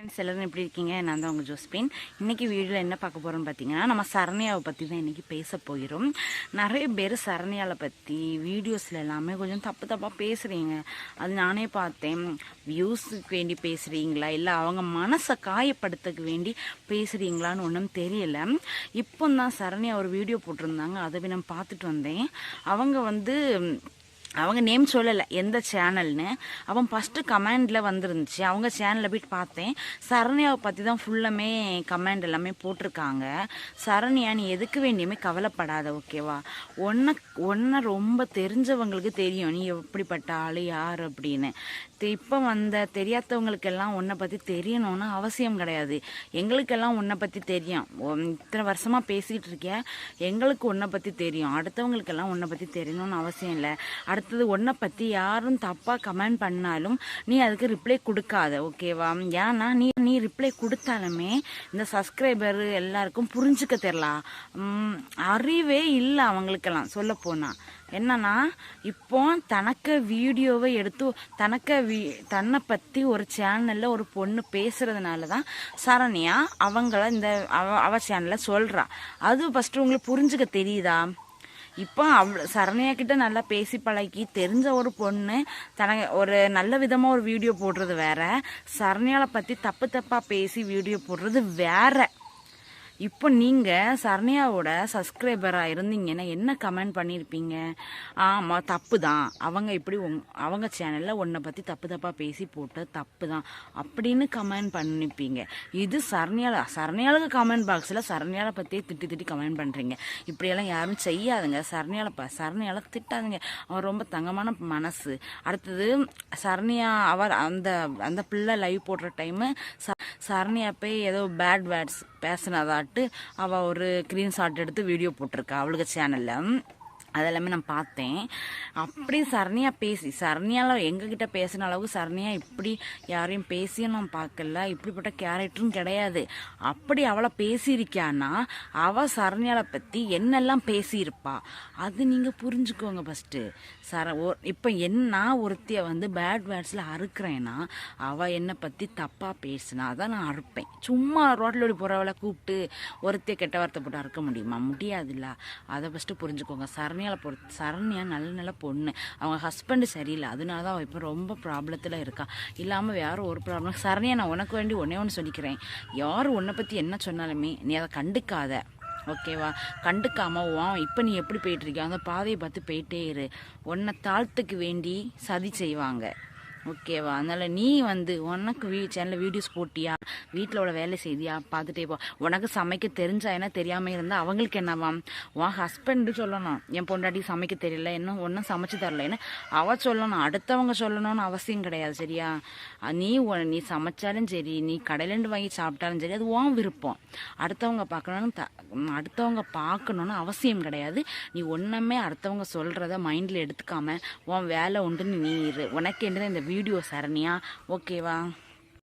Friends எல்லோரும் எப்படி இருக்கீங்க? நான் தான் உங்கள் ஜோஸ்பின். இன்றைக்கி வீடியோவில் என்ன பார்க்க போகிறோம்னு பார்த்தீங்கன்னா நம்ம சரண்யாவை பற்றி தான் இன்றைக்கி பேச போகிறோம். நிறைய பேர் சரண்யாவை பற்றி வீடியோஸில் எல்லாமே கொஞ்சம் தப்பு தப்பாக பேசுகிறீங்க அது நானே பார்த்தேன். வியூஸுக்கு வேண்டி பேசுகிறீங்களா இல்லை அவங்க மனசை காயப்படுத்துக்கு வேண்டி பேசுகிறீங்களான்னு ஒன்றும் தெரியல. இப்போ தான் சரண்யா ஒரு வீடியோ போட்டிருந்தாங்க. அதை நான் பார்த்துட்டு வந்தேன். அவங்க வந்து அவங்க நேம் சொல்லலை எந்த சேனல்னு அவன் ஃபஸ்ட்டு கமெண்டில் வந்துருந்துச்சு. அவங்க சேனலில் போயிட்டு பார்த்தேன். சரண்யாவை பற்றி தான் ஃபுல்லுமே கமெண்ட் எல்லாமே போட்டிருக்காங்க. சரண்யா நீ எதுக்கு வேண்டியுமே கவலைப்படாத ஓகேவா ஒன்றை ஒன்றை ரொம்ப தெரிஞ்சவங்களுக்கு தெரியும். நீ எப்படிப்பட்ட ஆள் யார் அப்படின்னு. இப்போ வந்த தெரியாதவங்களுக்கெல்லாம் உன்னை பற்றி தெரியணும்னு அவசியம் கிடையாது. எங்களுக்கெல்லாம் உன்னை பற்றி தெரியும். இத்தனை வருஷமாக பேசிக்கிட்டு இருக்கேன் எங்களுக்கு உன்னை பற்றி தெரியும். அடுத்தவங்களுக்கெல்லாம் உன்னை பற்றி தெரியணும்னு அவசியம் இல்லை. அடுத்தது உன்னை பற்றி யாரும் தப்பாக கமெண்ட் பண்ணாலும் நீ அதுக்கு ரிப்ளை கொடுக்காத ஓகேவா ஏன்னா நீ நீ ரிப்ளை கொடுத்தாலுமே இந்த சப்ஸ்கிரைபர் எல்லாருக்கும் புரிஞ்சுக்க தெரியலாம் அறிவே இல்லை அவங்களுக்கெல்லாம் சொல்ல போனால் என்னன்னா இப்போ தனக்கு வீடியோவை எடுத்து தனக்கு வீ தன்னை பற்றி ஒரு சேனலில் ஒரு பொண்ணு பேசுகிறதுனால தான் சரண்யா அவங்கள இந்த அவ அவ சேனலில் சொல்கிறா அது ஃபஸ்ட்டு உங்களுக்கு புரிஞ்சுக்க தெரியுதா? இப்போ அவ்வளோ சரண்யா கிட்ட நல்லா பேசி பழகி தெரிஞ்ச ஒரு பொண்ணு தனக்கு ஒரு நல்ல விதமாக ஒரு வீடியோ போடுறது வேற. சரண்யாவை பற்றி தப்பு தப்பாக பேசி வீடியோ போடுறது வேற. இப்போ நீங்கள் சரண்யாவோட சப்ஸ்கிரைபராக இருந்தீங்கன்னா என்ன கமெண்ட் பண்ணியிருப்பீங்க ஆமாம் தப்பு தான் அவங்க இப்படி உங்- அவங்க சேனலில் உன்னை பற்றி தப்பு தப்பாக பேசி போட்ட தப்பு தான் அப்படின்னு கமெண்ட் பண்ணிப்பீங்க இது சரண்யால சரண்யாளுக்கு கமெண்ட் பாக்ஸில் சரண்யாவை பற்றியே திட்டி திட்டி கமெண்ட் பண்ணுறீங்க இப்படியெல்லாம் யாரும் செய்யாதுங்க. சரண்யால ப சரண்யால திட்டாதுங்க. அவன் ரொம்ப தங்கமான மனசு. அடுத்தது சரண்யா அவர் அந்த அந்த பிள்ளை லைவ் போடுற டைமு ச சரண்யா போய் ஏதோ பேட் வேர்ட்ஸ் பேசினதாட்டு அவள் ஒரு க்ரீன்ஷாட் எடுத்து வீடியோ போட்டிருக்கா அவளுக்கு சேனலில் அதெல்லாமே நான் பார்த்தேன். அப்படி சரணியாக பேசி சரணியால எங்ககிட்ட பேசின அளவுக்கு சரணியாக இப்படி யாரையும் பேசியும் நான் பார்க்கல. இப்படிப்பட்ட கேரக்டரும் கிடையாது. அப்படி அவளை பேசியிருக்கான்னா அவள் சரண்யாவை பற்றி என்னெல்லாம் பேசியிருப்பா? அது நீங்கள் புரிஞ்சுக்கோங்க ஃபஸ்ட்டு சர ஓ இப்போ என்ன ஒருத்தியை வந்து பேட் வேர்ட்ஸில் அறுக்கிறேன்னா அவள் என்னை பற்றி தப்பாக பேசினா தான் நான் அறுப்பேன். சும்மா ரோட்டில் ஓடி போகிறவளை கூப்பிட்டு ஒருத்தியை கெட்ட வார்த்தை போட்டு அறுக்க முடியுமா? முடியாதுல்ல. அதை ஃபஸ்ட்டு புரிஞ்சுக்கோங்க. சரண்யால பொறுத்து சரண்யா நல்ல நல்ல பொண்ணு. அவங்க ஹஸ்பண்டு சரியில்லை. அதனால தான் அவள் இப்போ ரொம்ப ப்ராப்ளத்தில் இருக்கா. இல்லாமல் வேறு ஒரு ப்ராப்ளம் சரண்யா நான் உனக்கு வேண்டி ஒன்றே ஒன்று சொல்லிக்கிறேன். யார் உன்னை பற்றி என்ன சொன்னாலுமே நீ அதை கண்டுக்காத. ஓகேவா கண்டுக்காம வா இப்போ நீ எப்படி போயிட்டுருக்கியோ அந்த பாதையை பார்த்து போயிட்டே இரு. உன்னை தாழ்த்துக்கு வேண்டி சதி செய்வாங்க. ஓகேவா அதனால் நீ வந்து உனக்கு வீ சேனலில் வீடியோஸ் போட்டியா? வீட்டில் உள்ள வேலை செய்தியா? பார்த்துட்டே போ. உனக்கு சமைக்க தெரிஞ்சா என்ன? தெரியாமல் இருந்தால் அவங்களுக்கு என்னவாம் உன் ஹஸ்பண்டு சொல்லணும். என் பொண்டாட்டி சமைக்க தெரியல. இன்னும் ஒன்றும் சமைச்சு தரல. என்ன? அவ சொல்லணும். அடுத்தவங்க சொல்லணும்னு அவசியம் கிடையாது. சரியா? நீ உ- நீ சமைச்சாலும் சரி நீ கடையிலேருந்து வாங்கி சாப்பிட்டாலும் சரி அது உன் விருப்பம். அடுத்தவங்க பார்க்கணும்னு த அடுத்தவங்க பார்க்கணுன்னு அவசியம் கிடையாது. நீ ஒன்றுமே அடுத்தவங்க சொல்கிறத மைண்டில் எடுத்துக்காம உன் வேலை உண்டுன்னு நீ இரு. உனக்கு என்ன இந்த வீடியோ சரணியா? ஓகேவா